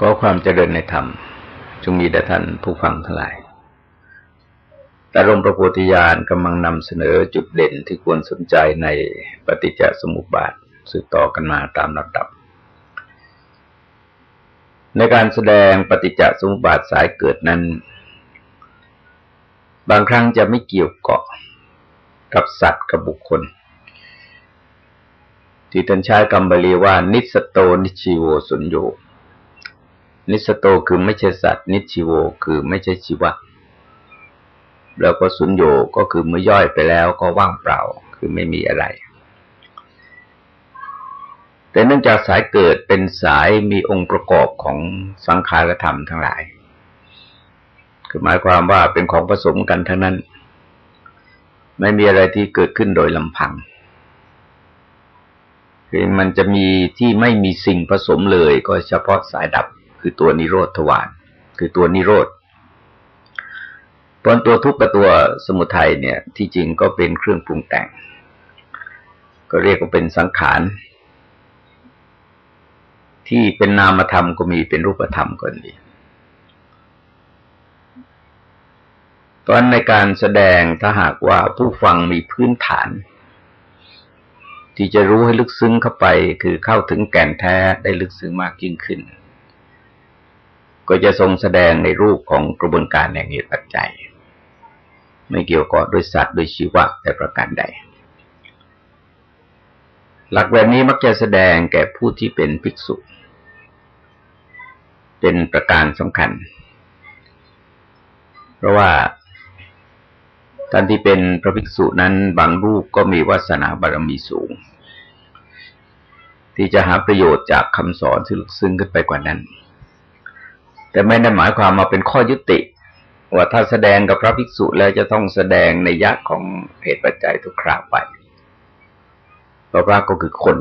ก็ความเจริญในธรรมจงมีแด่ท่านผู้ฟังทั้งหลายแต่ลมประโพธิญาณกำลังนำเสนอจุดเด่นที่ควรสนใจในปฏิจจสมุปบาทสืบต่อกันมาตามลำดับ ในการแสดงปฏิจจสมุปบาทสายเกิดนั้น บางครั้งจะไม่เกี่ยวเกาะกับสัตว์กับบุคคล ที่ท่านใช้คำบาลีว่านิสโตนิชิโวสุญโย นิสโตคือไม่ใช่สัตว์ นิชิโวคือไม่ใช่ชีวะ แล้วก็สุญโยก็คือเมื่อย่อยไปแล้วก็ว่างเปล่าคือไม่มีอะไร แต่เนื่องจากสายเกิดเป็นสายมีองค์ประกอบของสังขารธรรมทั้งหลาย คือหมายความว่าเป็นของผสมกันทั้งนั้น ไม่มีอะไรที่เกิดขึ้นโดยลำพังคือมันจะมีที่ไม่มีสิ่งผสมเลยก็เฉพาะสายดับ คือตัวนิโรธทวารคือตัวนิโรธตอนตัวทุกข์กับตัวสมุทัยเนี่ย ที่จริงก็เป็นเครื่องปรุงแต่ง ก็เรียกว่าเป็นสังขารที่เป็นนามธรรมก็มีเป็นรูปธรรมก็มีตอนในการแสดงถ้าหากว่าผู้ฟังมีพื้นฐาน ที่จะรู้ให้ลึกซึ้งเข้าไป คือเข้าถึงแก่นแท้ได้ลึกซึ้งมากยิ่งขึ้น ก็จะทรงแสดงในรูปของกระบวนการแห่งเหตุปัจจัย ไม่เกี่ยวกับโดยสัตว์โดยชีวะแต่ประการใด หลักแบบนี้มักจะแสดงแก่ผู้ที่เป็นภิกษุ เป็นประการสำคัญ เพราะว่าท่านที่เป็นพระภิกษุนั้นบางรูปก็มีวาสนาบารมีสูง ที่จะหาประโยชน์จากคำสอนที่ลึกซึ้งขึ้นไปกว่านั้น แต่ไม่ได้หมายความมาเป็นข้อยุติ ว่าถ้าแสดงกับพระภิกษุแล้วจะต้องแสดงในยักษ์ของเหตุปัจจัยทุกคราวไปเพราะพระก็คือคน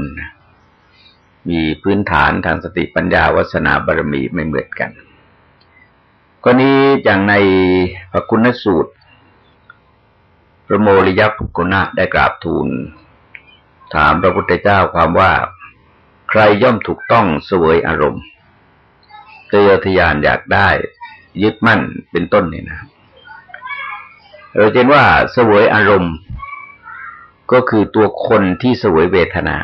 มีพื้นฐานทางสติปัญญาวัสนาบารมีไม่เหมือนกันก็นี้อย่างในพระคุณสูตร พระโมริยภุกุณะได้กราบทูล ถามพระพุทธเจ้าความว่า ใครย่อมถูกต้องสวยอารมณ์ เตยทยานอยากได้ ยึดมั่นเป็นต้นนี่นะเราเห็นว่าสวยอารมณ์ ก็คือตัวคนที่สวยเวทนา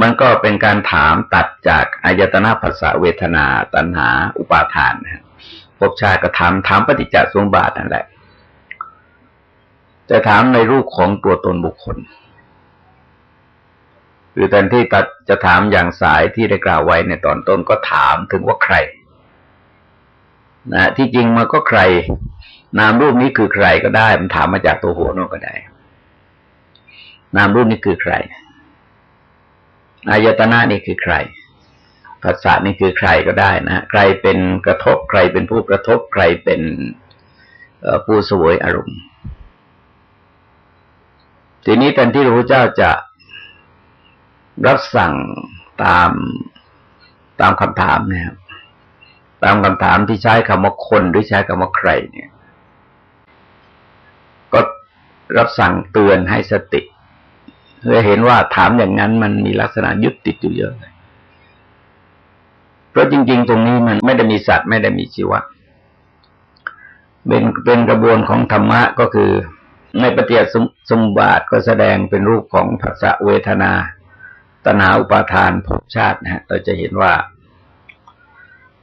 มันก็เป็นการถามตัดจากอายตนะภาษาเวทนา ตัณหา อุปาทานนะพบชาก็ถามถามปฏิจจสมบาทนั่นแหละ แต่ถามในรูปของตัวตนบุคคล คือแทนที่จะถามอย่างสายที่ได้กล่าวไว้ในตอนต้นก็ถามถึงว่าใครนะที่จริงมันก็ใคร นามรูปนี้คือใครก็ได้ มันถามมาจากตัวหัวน้ก็ได้ นามรูปนี้คือใครอายตนะนี่คือใครภาษานี่คือใครก็ได้นะใครเป็นกระทบ ใครเป็นผู้กระทบ ใครเป็นผู้สวยอารมณ์ ทีนี้แทนที่พระพุทธเจ้าจะ รับสั่งตามตามคำถามเนี่ยตามคำถามที่ใช้คำว่าคนหรือใช้คำว่าใครเนี่ย ก็รับสั่งเตือนให้สติเพื่อเห็นว่าถามอย่างนั้นมันมีลักษณะยึดติดอยู่เยอะเลยเพราะจริง ๆ ตรงนี้มันไม่ได้มีสัตว์ไม่ได้มีชีวะเป็นเป็นกระบวนของธรรมะก็คือในปฏิจจสมบาทก็แสดงเป็นรูปของภาษาเวทนา ตนาอุปาทานภพชาตินะฮะเราจะเห็นว่า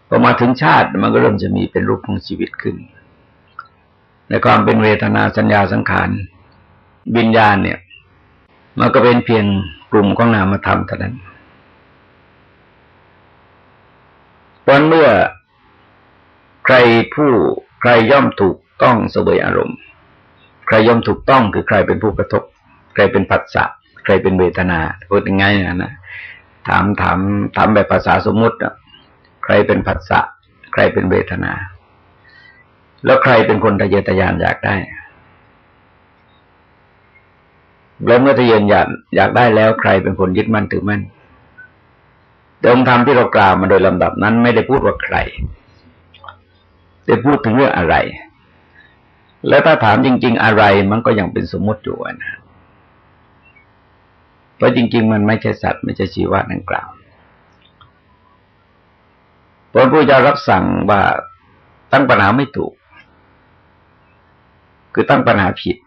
พอมาถึงชาติมันก็เริ่มจะมีเป็นรูปของชีวิตขึ้น ในความเป็นเวทนาสัญญาสังขารวิญญาณเนี่ย มันก็เป็นเพียงกลุ่มของนามธรรมเท่านั้นเพราะเมื่อใครผู้ใครย่อมถูกต้องสวยอารมณ์ ใครย่อมถูกต้องคือใครเป็นผู้กระทบ ใครเป็นผัสสะ ใครเป็นเวทนาพูดยังไงนะนะถามถามถามแบบภาษาสมมุติอะใครเป็นผัสสะใครเป็นเวทนา แล้วใครเป็นคนทะเยอทะยานอยากได้ แล้วเมื่อทะเยอนอยากอยากได้แล้วใครเป็นคนยึดมั่นถือมั่นแต่องค์ธรรมที่เรากล่าวมาโดยลำดับนั้นไม่ได้พูดว่าใครแต่พูดถึงเรื่องอะไร แล้วถ้าถามจริง ๆ อะไรมันก็ยังเป็นสมมติอยู่นะ ราะจริง ๆ มันไม่ใช่สัตว์ไม่ใช่ชีวะดังกล่าวพระพุทธเจ้ารับสั่งว่าตั้งปัญหาไม่ถูก คือตั้งปัญหาผิด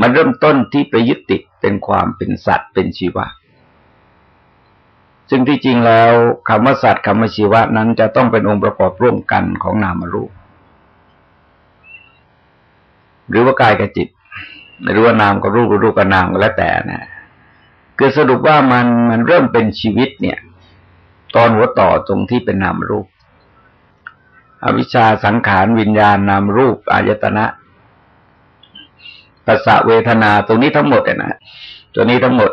มันเริ่มต้นที่ไปยึดติดเป็นความเป็นสัตว์เป็นชีวะ ซึ่งที่จริงแล้วคำว่าสัตว์คำว่าชีวะนั้นจะต้องเป็นองค์ประกอบร่วมกันของนามรูป หรือว่ากายกับจิตหรือว่านามกับรูปรูปกับนามก็แล้วแต่นะ คือสรุปว่ามันมันเริ่มเป็นชีวิตเนี่ย ตอนหัวต่อตรงที่เป็นนามรูป อวิชชาสังขารวิญญาณนามรูปอายตนะปัสสะเวทนาตรงนี้ทั้งหมดนะตัวนี้ทั้งหมด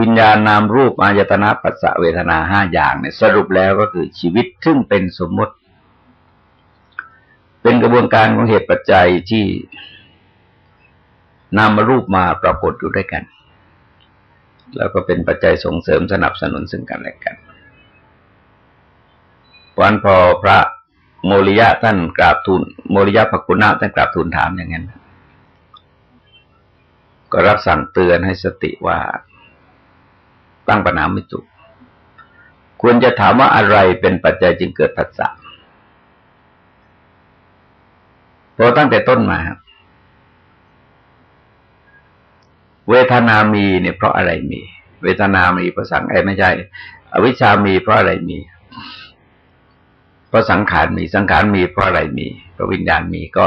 วิญญาณนามรูปอายตนะปัสสะเวทนาห้าอย่างเนี่ยสรุปแล้วก็คือชีวิตซึ่งเป็นสมมติ เป็นกระบวนการของเหตุปัจจัยที่นามรูปมาปรากฏอยู่ด้วยกัน แล้วก็เป็นปัจจัยส่งเสริมสนับสนุนซึ่งกันและกันวันพอพระโมริยะท่านกราบทูลโมริยะภกุณะท่านกราบทูลถามอย่างนั้นก็รับสั่งเตือนให้สติว่าตั้งปัญหาไม่ถูกควรจะถามว่าอะไรเป็นปัจจัยจึงเกิดผัสสะเพราะตั้งแต่ต้นมาครับ เวทนามีเนี่ยเพราะอะไรมี เวทนามีเพราะสังไอ้ไม่ใช่ อวิชามีเพราะอะไรมี เพราะสังขารมีสังขารมีเพราะอะไรมีเพราะวิญญาณมีก็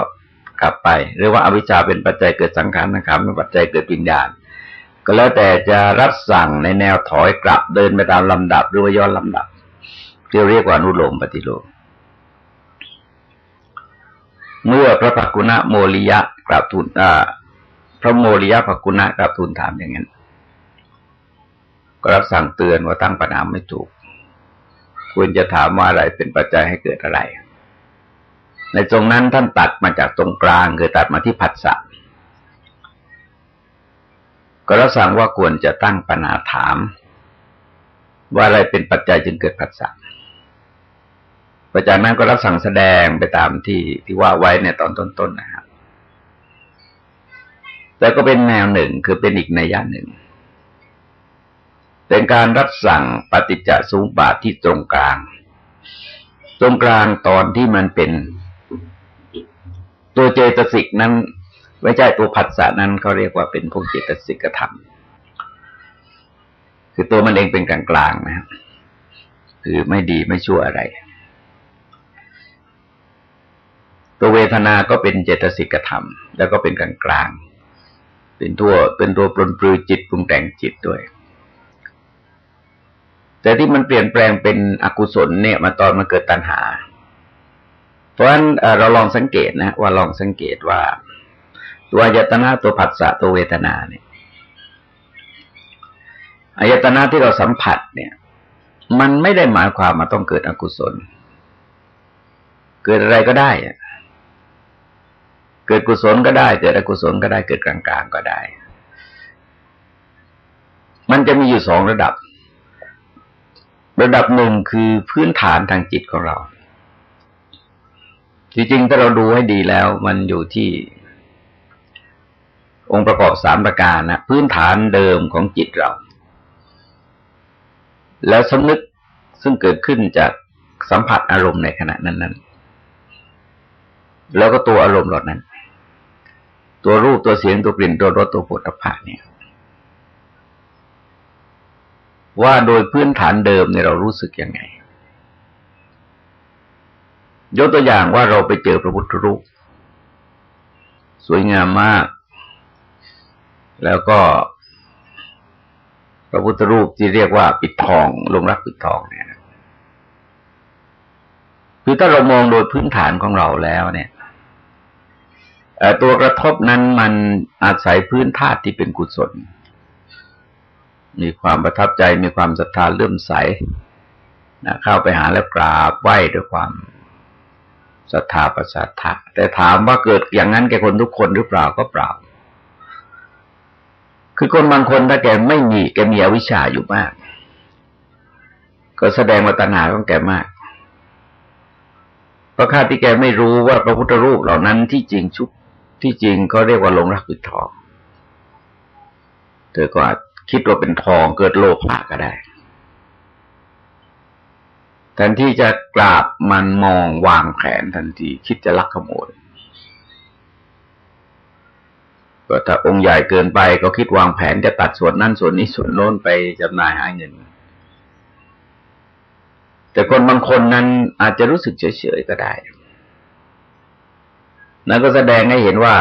กลับไปหรือว่าอวิชชาเป็นปัจจัยเกิดสังขารสังขารเป็นปัจจัยเกิดวิญญาณ ก็แล้วแต่จะรับสั่งในแนวถอยกลับเดินไปตามลำดับหรือว่าย้อนลำดับที่เรียกว่านุโลมปฏิโลมเมื่อพระปักกุณะโมริยะกราบทูล พระโมริยะปักกุณะกราบทูลถามอย่างนั้นก็รับสั่งเตือนว่าตั้งปัญหาไม่ถูก ควรจะถามว่าอะไรเป็นปัจจัยให้เกิดอะไร ในตรงนั้นท่านตัดมาจากตรงกลางคือตัดมาที่ผัสสะก็รับสั่งว่าควรจะตั้งปัญหาถาม ว่าอะไรเป็นปัจจัยจึงเกิดผัสสะประจากนั้นก็รับสั่งแสดงไปตามที่ที่ว่าไว้ในตอนต้นๆนนะครับ แต่ก็เป็นแนวหนึ่งคือเป็นอีกในย่าหนึ่ง เป็นการรับสั่งปฏิจจสมุปบาทที่ตรงกลาง ตรงกลางตอนที่มันเป็น ตัวเจตสิกนั้นไม่ใช่ตัวผัสสะนั้นเขาเรียกว่าเป็นพวกเจตสิกธรรม คือตัวมันเองเป็นกลางๆนะครับคือไม่ดีไม่ชั่วอะไร ตัวเวทนาก็เป็นเจตสิกธรรม แล้วก็เป็นกลางๆ เป็นตัวเป็นตัวปลนปลือจิตปรุงแต่งจิตด้วย แต่ที่มันเปลี่ยนแปลงเป็นอกุศลเนี่ยมาตอนมันเกิดตัณหา เพราะฉะนั้นเราลองสังเกตนะ ว่าลองสังเกตว่า ตัวอายตนะตัวผัสสะตัวเวทนาเนี่ยอายตนะที่เราสัมผัสเนี่ย มันไม่ได้หมายความมาต้องเกิดอกุศล เกิดอะไรก็ได้ เกิดกุศลก็ได้ เกิดอกุศลก็ได้เกิดกลางๆก็ได้ มันจะมีอยู่สองระดับ ระดับหนึ่งคือพื้นฐานทางจิตของเรา จริงๆถ้าเราดูให้ดีแล้ว มันอยู่ที่องค์ประกอบสามประการนะพื้นฐานเดิมของจิตเรา แล้วสำนึกซึ่งเกิดขึ้นจากสัมผัสอารมณ์ในขณะนั้นๆแล้วก็ตัวอารมณ์เหล่านั้น ตัวรูปตัวเสียงตัวกลิ่นตัวรสตัวผลิตภัณฑ์เนี่ย ว่าโดยพื้นฐานเดิมเนี่ยเรารู้สึกยังไง ยกตัวอย่างว่าเราไปเจอพระพุทธรูป สวยงามมาก แล้วก็พระพุทธรูปที่เรียกว่าปิดทองลงรักปิดทองเนี่ยคือถ้าเรามองโดยพื้นฐานของเราแล้วเนี่ย ตัวกระทบนั้นมันอาศัยพื้นธาตุที่เป็นกุศล มีความประทับใจมีความศรัทธาเลื่อมใสนะเข้าไปหาแล้วกราบไหว้ด้วยความศรัทธาประสาทะแต่ถามว่าเกิดอย่างนั้นแก่คนทุกคนหรือเปล่าก็เปล่า คือคนบางคนถ้าแกไม่มีแกมีอวิชชาอยู่มาก ก็แสดงว่าตัณหาของแกมากเพราะข้าที่แกไม่รู้ว่าพระพุทธรูปเหล่านั้นที่จริงชุบ ที่จริงเขาเรียกว่าลงรักปิดทอง เธอก็อาจคิดว่าเป็นทองเกิดโลภะก็ได้แทนที่จะกราบมันมองวางแผนทันที คิดจะลักขโมยก็ถ้าองค์ใหญ่เกินไปก็คิดวางแผนจะตัดส่วนนั้นส่วนนี้ส่วนโน้นไปจำหน่ายหาเงิน แต่คนบางคนนั้นอาจจะรู้สึกเฉยๆก็ได้ นั่นก็แสดงให้เห็นว่า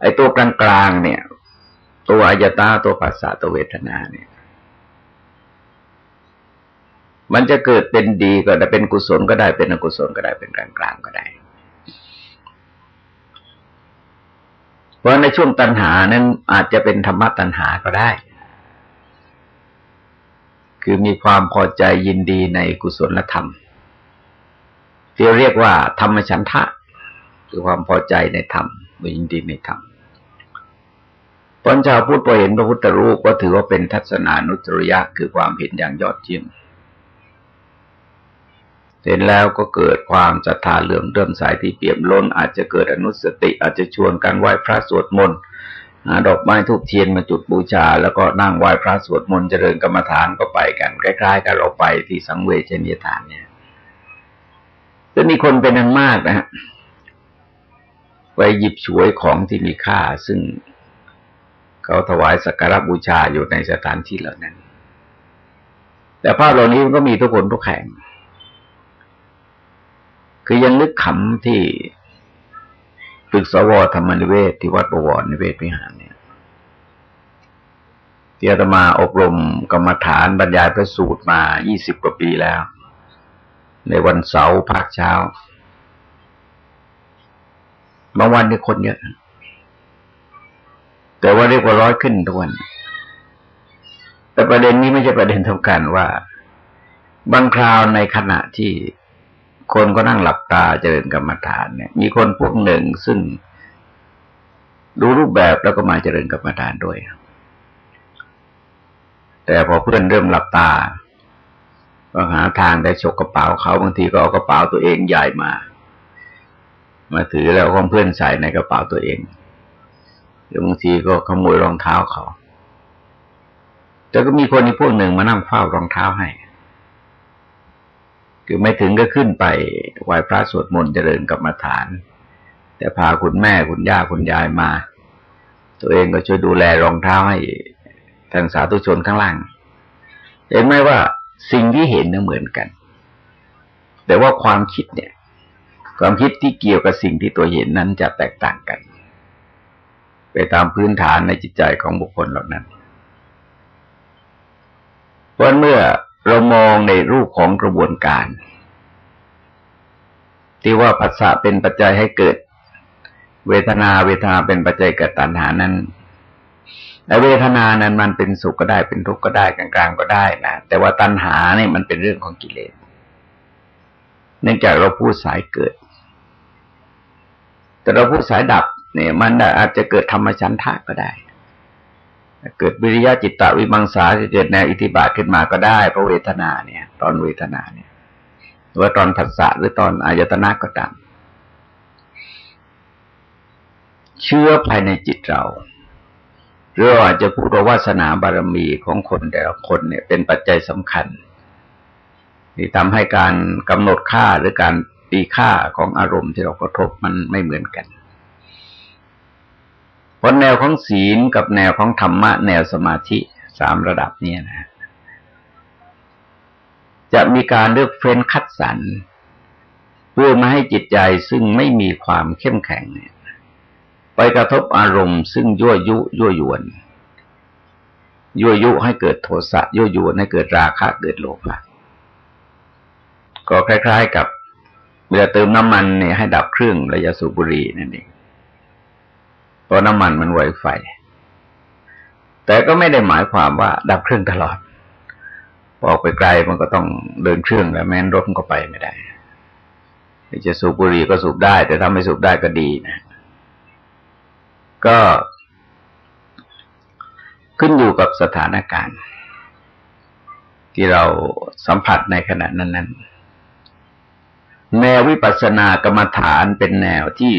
ไอ้ตัวกลางๆเนี่ย ตัวอายตาตัวภาษาตัวเวทนาเนี่ย มันจะเกิดเป็นดีก็ได้เป็นกุศลก็ได้เป็นอกุศลก็ได้เป็นกลางๆก็ได้ เพราะในช่วงตัณหานั้นอาจจะเป็นธรรมะตัณหาก็ได้ คือมีความพอใจยินดีในกุศลธรรมที่เรียกว่าธรรมฉันทะ คือความพอใจในธรรมยินดีในธรรมตอนชาวพุทธพอเห็นพระพุทธรูปก็ถือว่าเป็นทัศนานุตริยะคือความเห็นอย่างยอดเยี่ยมเห็นแล้วก็เกิดความศรัทธาเหลื่อมเริ่มสายที่เปี่ยมล้น อาจจะเกิดอนุสติ อาจจะชวนกันไหว้พระสวดมนต์หาดอกไม้ทูบเทียนมาจุดบูชา แล้วก็นั่งไหว้พระสวดมนต์เจริญกรรมฐานก็ไปกันใกล้ๆกันเราไปที่สังเวชนียฐานเนี่ยจะมีคนเป็นนันมากนะฮะ ไปหยิบฉวยของที่มีค่า ซึ่งเขาถวายสักการบูชาอยู่ในสถานที่เหล่านั้น แต่ภาพเหล่านี้มันก็มีทุกคนทุกแห่ง คือยังนึกขำที่ตึกสวธรรมนิเวศที่วัดประวรนิเวศพิหารเนี่ยที่อาตมาอบรมกรรมฐานบรรยายพระสูตรมายี่สิบกว่าปีแล้ว ในวันเสาร์ภาคเช้า บางวันเนี่ยคนเยอะ แต่ว่าเรียกว่าร้อยขึ้นทุกวัน แต่ประเด็นนี้ไม่ใช่ประเด็นสำคัญว่า บางคราวในขณะที่คนก็นั่งหลับตาเจริญกรรมฐานเนี่ย มีคนพวกหนึ่งซึ่งดูรูปแบบแล้วก็มาเจริญกรรมฐานด้วย แต่พอเพื่อนเริ่มหลับตา ก็หาทางได้ฉกกระเป๋าเขาบางทีก็เอากระเป๋าตัวเองใหญ่มา มาถือแล้วก็เพื่อนใส่ในกระเป๋าตัวเองหรือบางทีก็ขโมยรองเท้าเขา แต่ก็มีคนอีกพวกหนึ่งมานั่งเฝ้ารองเท้าให้ คือไม่ถึงก็ขึ้นไปไหว้พระสวดมนต์เจริญกรรมฐาน แต่พาคุณแม่คุณย่าคุณยายมา ตัวเองก็ช่วยดูแลรองเท้าให้ทางสาธุชนข้างล่าง เห็นไหมว่าสิ่งที่เห็นเนี่ยเหมือนกัน แต่ว่าความคิดเนี่ย ความคิดที่เกี่ยวกับสิ่งที่ตัวเห็นนั้นจะแตกต่างกัน ไปตามพื้นฐานในจิตใจของบุคคลเหล่านั้นเพราะเมื่อเรามองในรูปของกระบวนการ ที่ว่าภาษาเป็นปัจจัยให้เกิด เวทนาเวทนาเป็นปัจจัยเกิดตัณหานั้นแต่เวทนานั้นมันเป็นสุขก็ได้เป็นทุกข์ก็ได้กลางๆก็ได้นะแต่ว่าตัณหาเนี่ยมันเป็นเรื่องของกิเลส เนื่องจากเราพูดสายเกิด แต่เราพูดสายดับเนี่ยมันอาจจะเกิดธรรมชันทะก็ได้ เกิดวิริยะจิตตวิมังสาจะเกิดแนวอิทธิบาทขึ้นมาก็ได้เพราะเวทนาเนี่ย ตอนเวทนาเนี่ยหรือว่าตอนผัสสะหรือตอนอายตนะก็ตามเชื่อภายในจิตเราหรืออาจจะพูดว่าวาสนาบารมีของคนแต่ละคนเนี่ยเป็นปัจจัยสำคัญที่ทำให้การกำหนดค่าหรือการ ตีค่าของอารมณ์ที่เรากระทบมันไม่เหมือนกันเพราะแนวของศีลกับแนวของธรรมะ แนวสมาธิสามระดับนี้นะ จะมีการเลือกเฟ้นคัดสรรเพื่อมาให้จิตใจซึ่งไม่มีความเข้มแข็งเนี่ยไปกระทบอารมณ์ซึ่งยั่วยุยั่วยวนยั่วยุให้เกิดโทสะยั่วยวนให้เกิดราคะเกิดโลภะก็คล้าย ๆ กับ เวลาเติมน้ำมันเนี่ยให้ดับเครื่องระยะสูบบุรีนั่นเองเพราะน้ำมันมันไวไฟ แต่ก็ไม่ได้หมายความว่า ดับเครื่องตลอดออกไปไกลมันก็ต้องเดินเครื่องแล้วแม้นรถมันก็ไปไม่ได้จะสูบบุหรี่ก็สูบได้ แต่ถ้าไม่สูบได้ก็ดีนะ ก็ขึ้นอยู่กับสถานการณ์ ที่เราสัมผัสในขณะนั้นๆ แนววิปัสสนากรรมฐานเป็นแนวที่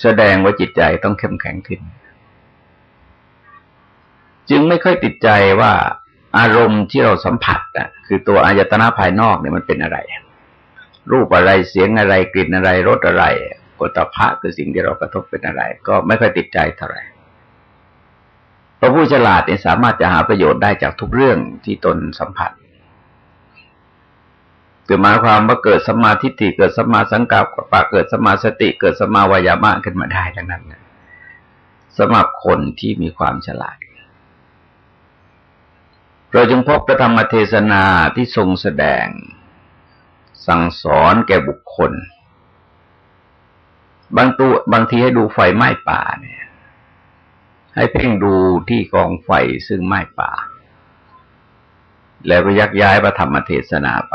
แสดงว่าจิตใจต้องเข้มแข็งขึ้น จึงไม่ค่อยติดใจว่าอารมณ์ที่เราสัมผัสอะ คือตัวอายตนะภายนอกเนี่ยมันเป็นอะไร รูปอะไรเสียงอะไรกลิ่นอะไรรสอะไรโอตพะคือสิ่งที่เรากระทบเป็นอะไร ก็ไม่ค่อยติดใจเท่าไหร่พระผู้ฉลาดเนี่ยสามารถจะหาประโยชน์ได้จากทุกเรื่องที่ตนสัมผัส คือหมายความว่าเกิดสมาทิฏฐิเกิดสมาสังกัปปะเกิดสมาสติ เกิดสมมาวายามะขึ้นมาได้ทั้งนั้นนะสำหรับคนที่มีความฉลาดเราจึงพบพระธรรมเทศนาที่ทรงแสดง สั่งสอนแก่บุคคล บางตัวบางทีให้ดูไฟไหม้ป่าเนี่ยให้เพ่งดูที่กองไฟซึ่งไหม้ป่า แล้วก็ยักย้ายพระธรรมเทศนาไป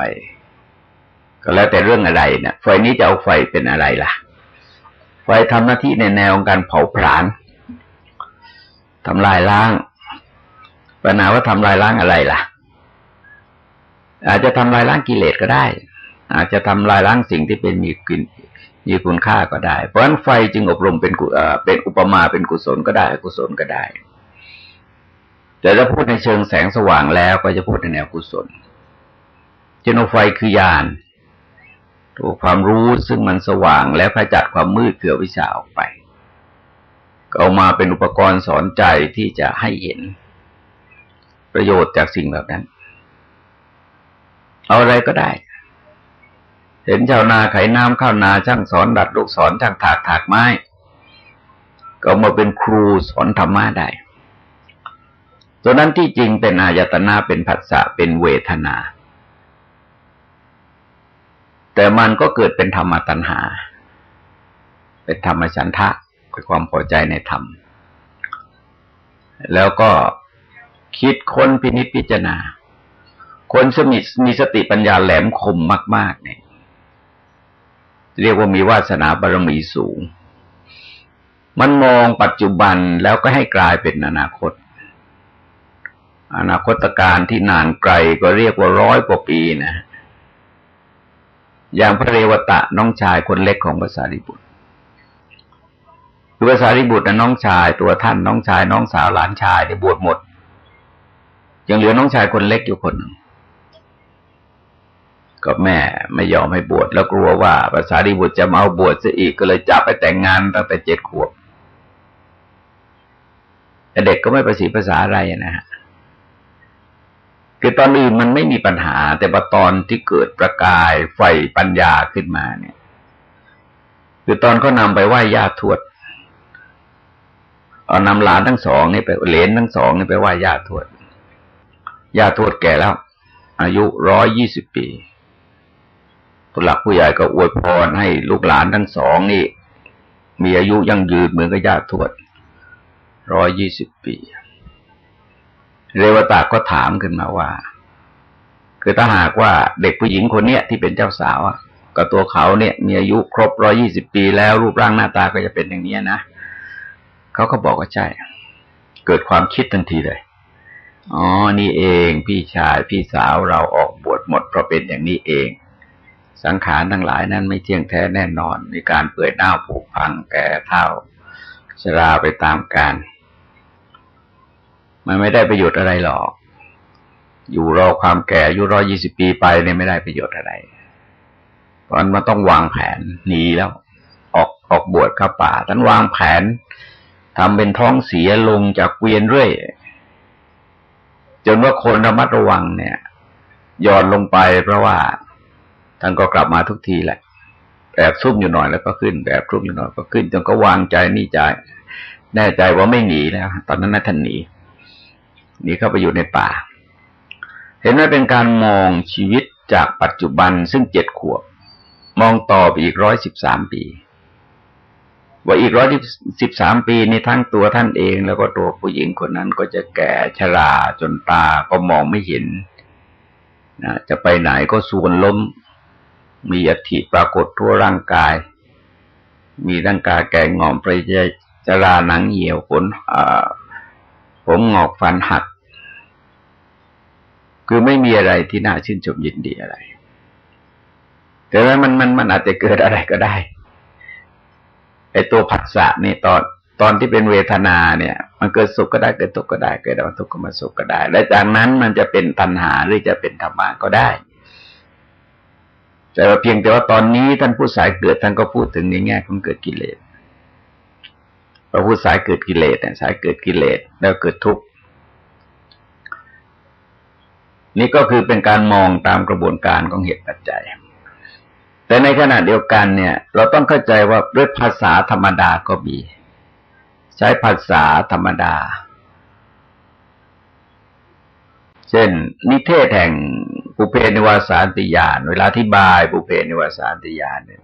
ก็แล้วแต่เรื่องอะไรเนะี่ยไฟนี้จะเอาไฟเป็นอะไรล่ะ ไฟทำหน้าที่ในแนวของการเผาผลาญทำลายล้าง ปัญหาว่าทำลายล้างอะไรล่ะ อาจจะทำลายล้างกิเลสก็ได้ อาจจะทำลายล้างสิ่งที่เป็นมีกินมีคุณค่าก็ได้ เพราะฉะนั้นไฟจึงอบรมเป็นกุเป็นอุปมาเป็นกุศลก็ได้กุศลก็ได้ แต่ถ้าพูดในเชิงแสงสว่างแล้วก็จะพูดในแนวกุศลเจนไฟคือยาน ตัวความรู้ซึ่งมันสว่างแล้วขจัดความมืดเกือวิชาออกไป ก็เอามาเป็นอุปกรณ์สอนใจที่จะให้เห็น ประโยชน์จากสิ่งแบบนั้น เอาอะไรก็ได้ เห็นชาวนาไขน้ำข้าวนาช่างสอนดัดลูกสอนช่างถากถากไม้ ก็มาเป็นครูสอนธรรมะได้ตัวนั้นที่จริงเป็นอายตนะเป็นผัสสะเป็นเวทนา แต่มันก็เกิดเป็นธรรมตัณหา เป็นธรรมฉันทะเป็นความพอใจในธรรม แล้วก็คิดค้นพินิจพิจารณา คนสมิมีสติปัญญาแหลมคมมาก ๆ เนี่ย เรียกว่ามีวาสนาบารมีสูง มันมองปัจจุบันแล้วก็ให้กลายเป็นอนาคต อนาคตการที่นานไกลก็เรียกว่าร้อยกว่าปีนะ อย่างพระเรวตะน้องชายคนเล็กของภาษาริบุตรคือภาษาริบุตรนะน้องชายตัวท่านน้องชายน้องสาวหลานชายได้บวชหมด ยังเหลือน้องชายคนเล็กอยู่คนหนึ่งก็แม่ไม่ยอมให้บวชแล้วกลัวว่าภาษาริบุตรจะมาเอาบวชซะอีกก็เลยจับไปแต่งงานตั้งแต่เจ็ดขวบแต่เด็กก็ไม่ประสีภาษาอะไรนะฮะ คือตอนอื่นมันไม่มีปัญหา แต่พอตอนที่เกิดประกายไฟปัญญาขึ้นมาเนี่ย คือตอนเขานำไปไหว้ญาติทวดเอานำหลานทั้งสองนี่ไปเหลนทั้งสองนี่ไปไหว้ญาติทวดญาติทวดแก่แล้ว อายุร้อยยี่สิบปีผู้หลักผู้ใหญ่ก็อวยพรให้ลูกหลานทั้งสองนี่ มีอายุยั่งยืนเหมือนกับญาติทวดร้อยยี่สิบปี เรวตาก็ถามขึ้นมาว่า คือถ้าหากว่าเด็กผู้หญิงคนเนี้ยที่เป็นเจ้าสาวอะกับตัวเขาเนี่ยมีอายุครบร้อยี่สิบปีแล้วรูปร่างหน้าตาก็จะเป็นอย่างนี้นะเขาก็บอกว่าใช่ เกิดความคิดทันทีเลย อ๋อ นี่เองพี่ชายพี่สาวเราออกบวชหมดเพราะเป็นอย่างนี้เอง สังขารทั้งหลายนั้นไม่เที่ยงแท้แน่นอน มีการเปื่อยเน่าผุพังแก่เท่าชราไปตามกาล มันไม่ได้ประโยชน์อะไรหรอก อยู่รอความแก่อายุร้อยี่สิบปีไปเนี่ยไม่ได้ประโยชน์อะไร เพราะมันต้องวางแผนหนีแล้ว ออกออกบวชเข้าป่าท่านวางแผนทำเป็นท้องเสียลงจากเกวียนเรื่อยจนว่าคนระมัดระวังเนี่ยย่อนลงไปเพราะว่าท่านก็กลับมาทุกทีแหละแอบซุ่มอยู่หน่อยแล้วก็ขึ้นแบบซุ่มอยู่หน่อยก็ขึ้นจนก็วางใจนี่ใจแน่ใจว่าไม่หนีแล้ว ตอนนั้นน่าท่านหนี หนีเข้าไปอยู่ในป่า เห็นว่าเป็นการมองชีวิตจากปัจจุบันซึ่งเจ็ดขวบ มองต่อไปอีกร้อยสิบสามปี ว่าอีกร้อยสิบสามปีในทั้งตัวท่านเอง แล้วก็ตัวผู้หญิงคนนั้นก็จะแก่ชราจนตาก็มองไม่เห็นนะจะไปไหนก็ส่วนล้ม มีอัฐิปรากฏทั่วร่างกาย มีร่างกายแก่งอมไปจราหนังเหี่ยวขนผมงอกฟันหัก คือไม่มีอะไรที่น่าชื่นชมยินดีอะไร แต่ว่ามันมันมันอาจจะเกิดอะไรก็ได้ไอตัวผัสสะนี่ตอนตอนที่เป็นเวทนาเนี่ย มันเกิดสุขก็ได้เกิดทุกข์ก็ได้เกิดมาทุกข์ก็มาสุขก็ได้ และจากนั้นมันจะเป็นตัณหาหรือจะเป็นธรรมะก็ได้ แต่ว่าเพียงแต่ว่าตอนนี้ท่านผู้สายเกิดท่านก็พูดถึงในแง่ของเกิดกิเลสพระผู้สายเกิดกิเลสสายเกิดกิเลสแล้วเกิดทุกข์ นี่ก็คือเป็นการมองตามกระบวนการของเหตุปัจจัย แต่ในขณะเดียวกันเนี่ย เราต้องเข้าใจว่าด้วยภาษาธรรมดาก็มี ใช้ภาษาธรรมดา เช่น นิเทศแห่งปุเพนิวาสานติยาน เวลาที่บายปุเพนิวาสานติยานเนี่ย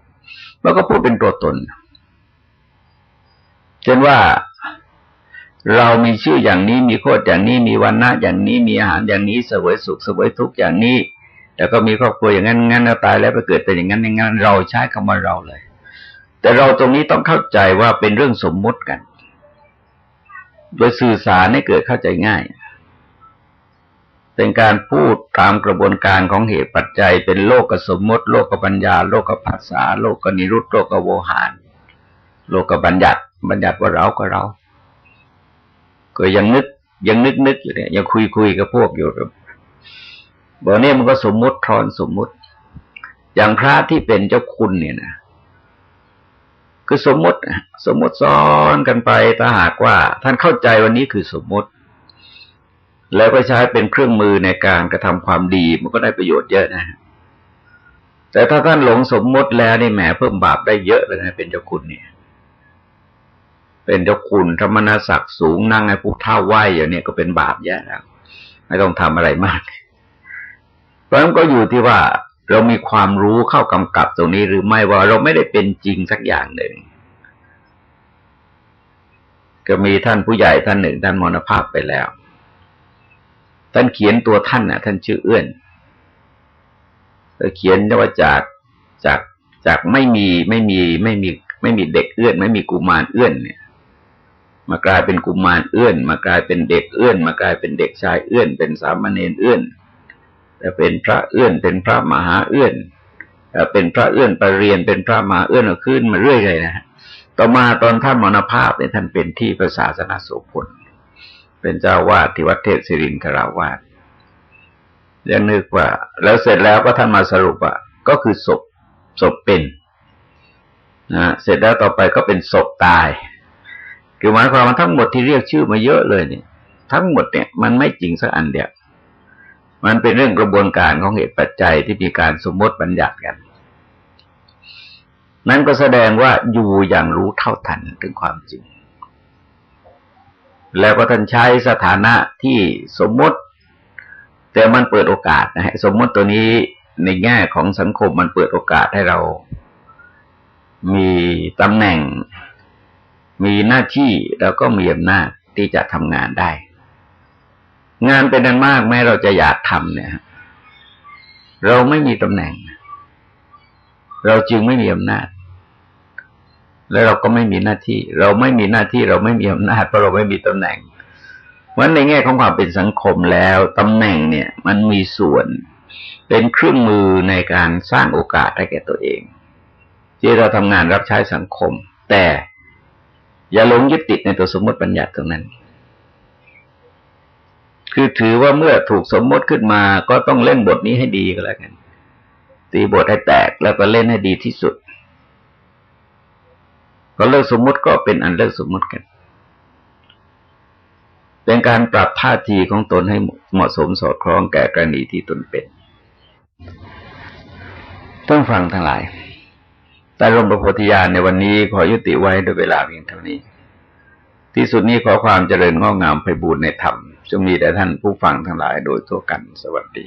มันก็พูดเป็นตัวตน เช่นว่า เรามีชื่ออย่างนี้มีโคตรอย่างนี้มีวันณะอย่างนี้มีอาหารอย่างนี้เสวยสุขเสวยทุกข์อย่างนี้ แล้วก็มีครอบครัวอย่างนั้นงั้นแล้วตายแล้วไปเกิดเป็นอย่างนั้นอย่างนั้นเราใช้คำว่าเราเลย แต่เราตรงนี้ต้องเข้าใจว่าเป็นเรื่องสมมุติกัน โดยสื่อสารให้เกิดเข้าใจง่าย เป็นการพูดตามกระบวนการของเหตุปัจจัย เป็นโลกกับสมมติ โลกกับปัญญา โลกกับภาษา โลกกับนิรุตโลกกับโวหาร โลกกับบัญญัติ บัญญัติว่าเราก็เรา ก็ยังนึกยังนึกนึกอยู่เนี่ยยังคุยคุยกับพวกอยู่บอกเนี่ยมันก็สมมุติทอนสมมุติ อย่างพระที่เป็นเจ้าคุณเนี่ยนะคือสมมติสมมติซ้อนกันไปถ้าหากว่า ท่านเข้าใจวันนี้คือสมมติ แล้วก็ใช้เป็นเครื่องมือในการกระทำความดีมันก็ได้ประโยชน์เยอะนะ แต่ถ้าท่านหลงสมมติแล้วนี่แหมเพิ่มบาปได้เยอะเลยนะเป็นเจ้าคุณเนี่ย เป็นเจ้าคุณธรรมนาศักดิ์สูงนั่งให้ผู้เท่าไหวอย่างนี้ก็เป็นบาปแย่แล้วไม่ต้องทำอะไรมาก เพราะนั้นก็อยู่ที่ว่าเรามีความรู้เข้ากำกับตรงนี้หรือไม่ว่าเราไม่ได้เป็นจริงสักอย่างหนึ่ง ก็มีท่านผู้ใหญ่ท่านหนึ่งท่านมรณภาพไปแล้ว ท่านเขียนตัวท่านน่ะท่านชื่อเอื้อนเขียนว่าจากจากจากไม่มีไม่มีไม่มีไม่มีเด็กเอื้อน ไม่มีกุมารเอื้อนเนี่ย มากลายเป็นกุมารเอื้อน มากลายเป็นเด็กเอื้อน มากลายเป็นเด็กชายเอื้อน เป็นสามเณรเอื้อนแต่เป็นพระเอื้อน เป็นพระมหาเอื้อนเป็นพระเอื้อนไปเรียนเป็นพระมหาเอื้อนขึ้นมาเรื่อยเลยนะฮะต่อมาตอนท่านมรณภาพเนี่ยท่านเป็นที่พระศาสนาโสพลเป็นเจ้าวาดที่วัดเทศศิรินทราวาสยังนึกว่า แล้วเสร็จแล้วก็ท่านมาสรุปว่าก็คือศพศพเป็นนะเสร็จแล้วต่อไปก็เป็นศพตาย คือหมายความว่าทั้งหมดที่เรียกชื่อมาเยอะเลยเนี่ย ทั้งหมดเนี่ยมันไม่จริงสักอันเดียวมันเป็นเรื่องกระบวนการของเหตุปัจจัยที่มีการสมมติบัญญัติกัน นั่นก็แสดงว่าอยู่อย่างรู้เท่าทันถึงความจริง แล้วก็ท่านใช้สถานะที่สมมติ แต่มันเปิดโอกาสนะฮะสมมติตัวนี้ในแง่ของสังคมมันเปิดโอกาสให้เรา มีตำแหน่ง มีหน้าที่แล้วก็มีอำนาจที่จะทำงานได้ งานเป็นอันมากแม้เราจะอยากทำเนี่ย เราไม่มีตำแหน่ง เราจึงไม่มีอำนาจ แล้วเราก็ไม่มีหน้าที่ เราไม่มีหน้าที่เราไม่มีอำนาจเพราะเราไม่มีตำแหน่งวันในแง่ของความเป็นสังคมแล้วตำแหน่งเนี่ย มันมีส่วนเป็นเครื่องมือในการสร้างโอกาสให้แก่ตัวเอง ที่เราทำงานรับใช้สังคม แต่ อย่าหลงยึดติดในตัวสมมติปัญญัติตรงนั้น คือถือว่าเมื่อถูกสมมติขึ้นมาก็ต้องเล่นบทนี้ให้ดีก็แล้วกัน ตีบทให้แตกแล้วก็เล่นให้ดีที่สุดพอเลิกสมมติก็เป็นอันเลิกสมมติกัน เป็นการปรับท่าทีของตนให้เหมาะสมสอดคล้องแก่กรณีที่ตนเป็น ต้องฟังทั้งหลาย แต่ลมประโพธิญาณในวันนี้ขอยุติไว้ด้วยเวลาเพียงเท่านี้ ที่สุดนี้ขอความเจริญงอกงามไปบูรณนธรรมจงมีแด่ท่านผู้ฟังทั้งหลายโดยทั่วกันสวัสดี